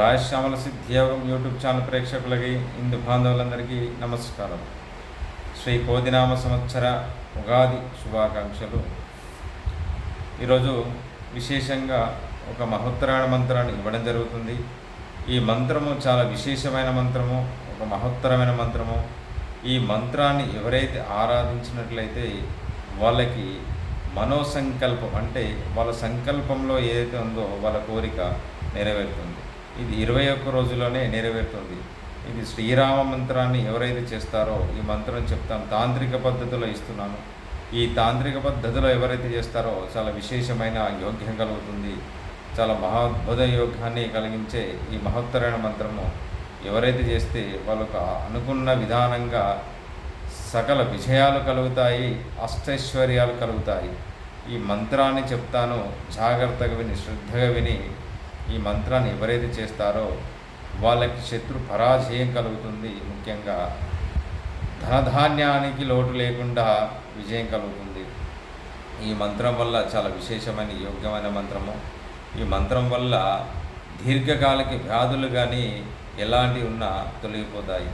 Rajashyamala సిద్ధియోగం YouTube channel ప్రేక్షకులకి హిందు బాంధవులందరికీ నమస్కారం. శ్రీ కోదినామ సంవత్సర ఉగాది శుభాకాంక్షలు. ఈరోజు విశేషంగా ఒక మహోత్తరాయణ మంత్రాన్ని ఇవ్వడం జరుగుతుంది. ఈ మంత్రము చాలా విశేషమైన మంత్రము ఒక మహోత్తరమైన మంత్రము. ఈ మంత్రాన్ని ఎవరైతే ఆరాధించినట్లయితే వాళ్ళకి మనోసంకల్పం అంటే వాళ్ళ సంకల్పంలో ఏదైతే ఉందో వాళ్ళ కోరిక నెరవేరుతుంది. ఇది ఇరవై ఒక్క రోజుల్లోనే నెరవేరుతుంది. ఇది శ్రీరామ మంత్రాన్ని ఎవరైతే చేస్తారో ఈ మంత్రం చెప్తాను. తాంత్రిక పద్ధతిలో ఇస్తున్నాను. ఈ తాంత్రిక పద్ధతిలో ఎవరైతే చేస్తారో చాలా విశేషమైన యోగ్యం కలుగుతుంది. చాలా మహాద్భుత యోగాన్ని కలిగించే ఈ మహత్తరైన మంత్రము ఎవరైతే చేస్తే వాళ్ళకు అనుకున్న విధానంగా సకల విజయాలు కలుగుతాయి అష్టైశ్వర్యాలు కలుగుతాయి. ఈ మంత్రాన్ని చెప్తాను. జాగ్రత్తగా విని శ్రద్ధగా విని ఈ మంత్రాన్ని ఎవరైతే చేస్తారో వాళ్ళకి శత్రు పరాజయం కలుగుతుంది. ముఖ్యంగా ధనధాన్యానికి లోటు లేకుండా విజయం కలుగుతుంది. ఈ మంత్రం వల్ల చాలా విశేషమైన యోగ్యమైన మంత్రము. ఈ మంత్రం వల్ల దీర్ఘకాలిక వ్యాధులు కానీ ఎలాంటివి ఉన్నా తొలగిపోతాయి.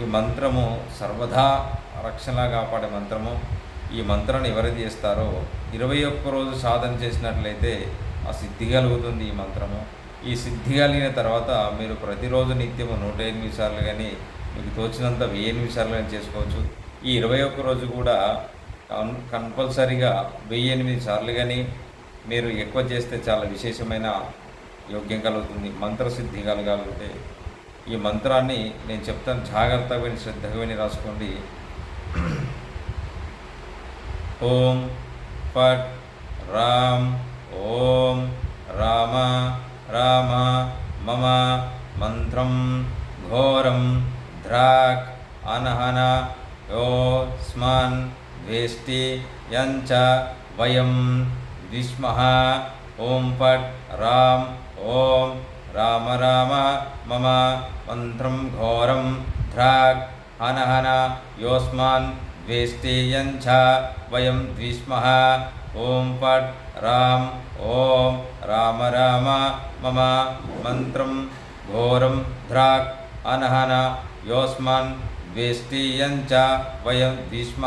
ఈ మంత్రము సర్వదా రక్షణ కాపాడే మంత్రము. ఈ మంత్రాన్ని ఎవరైతే చేస్తారో ఇరవై ఒక్క రోజు సాధన చేసినట్లయితే ఆ సిద్ధి కలుగుతుంది ఈ మంత్రము. ఈ సిద్ధి కలిగిన తర్వాత మీరు ప్రతిరోజు నిత్యము నూట ఎనిమిది సార్లు కానీ మీకు తోచినంత వెయ్యి ఎనిమిది సార్లు కానీ చేసుకోవచ్చు. ఈ ఇరవై ఒక్క రోజు కూడా కన్ కంపల్సరీగా వెయ్యి ఎనిమిది సార్లు కానీ మీరు ఎక్కువ చేస్తే చాలా విశేషమైన యోగ్యం కలుగుతుంది. మంత్రసిద్ధి కలగాలంటే. ఈ మంత్రాన్ని నేను చెప్తాను జాగ్రత్తగా విని శ్రద్ధగా విని రాసుకోండి. ఓం ఫట్ రామ్ ॐ राम राम मम मन्त्रं घोरं ध्राक् अनहन योऽस्मान् वेष्टि यञ्च वयं विस्मः। ॐ पट् राम ॐ राम राम मम मन्त्रं घोरं ध्राक् हनहन योऽस्मान् द्वेष्टि वयं द्विष्मः ఓం పట్ రామ్ ఓం రామ రామ మమ మంత్రం. ఘోరం ధ్రాక్ అనహన యోస్మాన్ ద్వేష్టేయంచ వయం భీష్మ.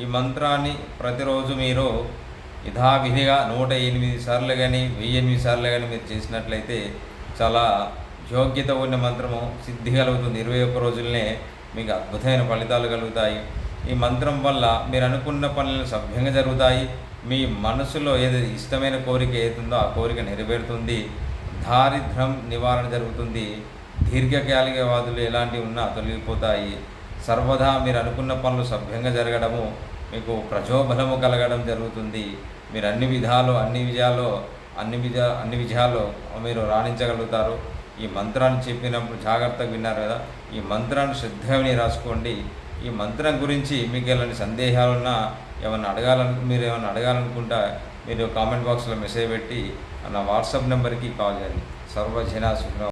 ఈ మంత్రాన్ని ప్రతిరోజు మీరు యథావిధిగా నూట ఎనిమిది సార్లు కానీ వెయ్యి ఎనిమిది సార్లు కానీ మీరు చేసినట్లయితే చాలా యోగ్యత ఉన్న మంత్రము సిద్ధి కలుగుతుంది. ఇరవై ఒక్క రోజులనే మీకు అద్భుతమైన ఫలితాలు కలుగుతాయి. ఈ మంత్రం వల్ల మీరు అనుకున్న పనులు సభ్యంగా జరుగుతాయి. మీ మనసులో ఏది ఇష్టమైన కోరిక ఏదుందో ఆ కోరిక నెరవేరుతుంది. దారిద్ర్యం నివారణ జరుగుతుంది. దీర్ఘకాలిక వ్యాధులు ఎలాంటివి ఉన్నా తొలగిపోతాయి. సర్వదా మీరు అనుకున్న పనులు సభ్యంగా జరగడము మీకు ప్రజోబలము కలగడం జరుగుతుంది. మీరు అన్ని విధాలు అన్ని విజయాలు అన్ని విజ అన్ని విజయాల్లో మీరు రాణించగలుగుతారు. ఈ మంత్రాన్ని చెప్పినప్పుడు జాగ్రత్తగా విన్నారు కదా. ఈ మంత్రాన్ని శ్రద్ధగా రాసుకోండి. ఈ మంత్రం గురించి మీకు ఎలాంటి సందేహాలున్నా ఏమైనా అడగాలను మీరు ఏమైనా అడగాలనుకుంటా మీరు కామెంట్ బాక్స్లో మెసేజ్ పెట్టి నా వాట్సాప్ నెంబర్కి కాల్ చేయండి. సర్వజన సుఖ